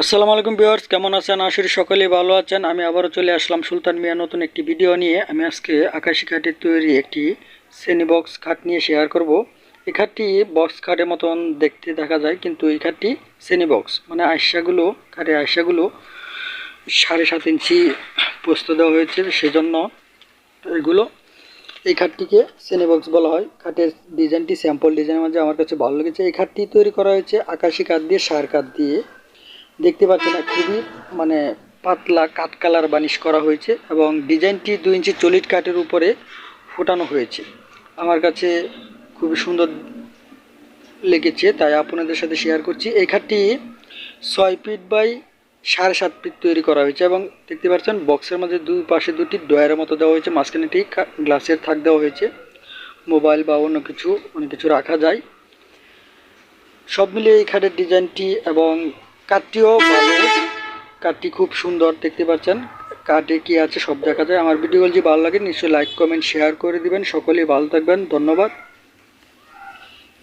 আসসালামু আলাইকুম ভিউয়ার্স, কেমন আছেন? আশির সকলেই ভালো আছেন। আমি আবারও চলে আসলাম সুলতান মিয়া নতুন একটি ভিডিও নিয়ে। আমি আজকে আকাশি কাঠের তৈরি একটি শ্রেণি বক্স খাট নিয়ে শেয়ার করব। এই খাটটি বক্স খাটের মতন দেখতে দেখা যায়, কিন্তু এই খাটটি শ্রেণি বক্স। মানে আয়সাগুলো, খাটের আয়সাগুলো সাড়ে সাত ইঞ্চি পোস্ত দেওয়া হয়েছে, সেজন্য এগুলো এই খাটটিকে শ্রেণি বক্স বলা হয়। খাটের ডিজাইনটি স্যাম্পল ডিজাইনের মধ্যে আমার কাছে ভালো লেগেছে। এই খাটটি তৈরি করা হয়েছে আকাশি কাঠ দিয়ে, সার কাঠ দিয়ে। দেখতে পাচ্ছেন খুবই মানে পাতলা কাঠ কালার বানিশ করা হয়েছে এবং ডিজাইনটি দু ইঞ্চি চলিট কাঠের উপরে ফোটানো হয়েছে। আমার কাছে খুবই সুন্দর লেগেছে, তাই আপনাদের সাথে শেয়ার করছি। এই খাটটি ছয় ফিট বাই সাড়ে সাত ফিট তৈরি করা হয়েছে এবং দেখতে পাচ্ছেন বক্সের মধ্যে দুই পাশে দুটি ডয়ারের মতো দেওয়া হয়েছে, মাঝখানে ঠিক গ্লাসের থাক দেওয়া হয়েছে। মোবাইল বা অন্য কিছু, অনেক কিছু রাখা যায়। সব মিলিয়ে এই খাটের ডিজাইনটি এবং কাঠটিও ভালো কাঠটি খুব সুন্দর, দেখতে পাচ্ছেন? কাঠে কি আছে সব দেখা যায়। আমার ভিডিও যদি ভালো লাগে, নিশ্চয়ই লাইক কমেন্ট শেয়ার করে দিবেন। সকলেই ভালো থাকবেন। ধন্যবাদ।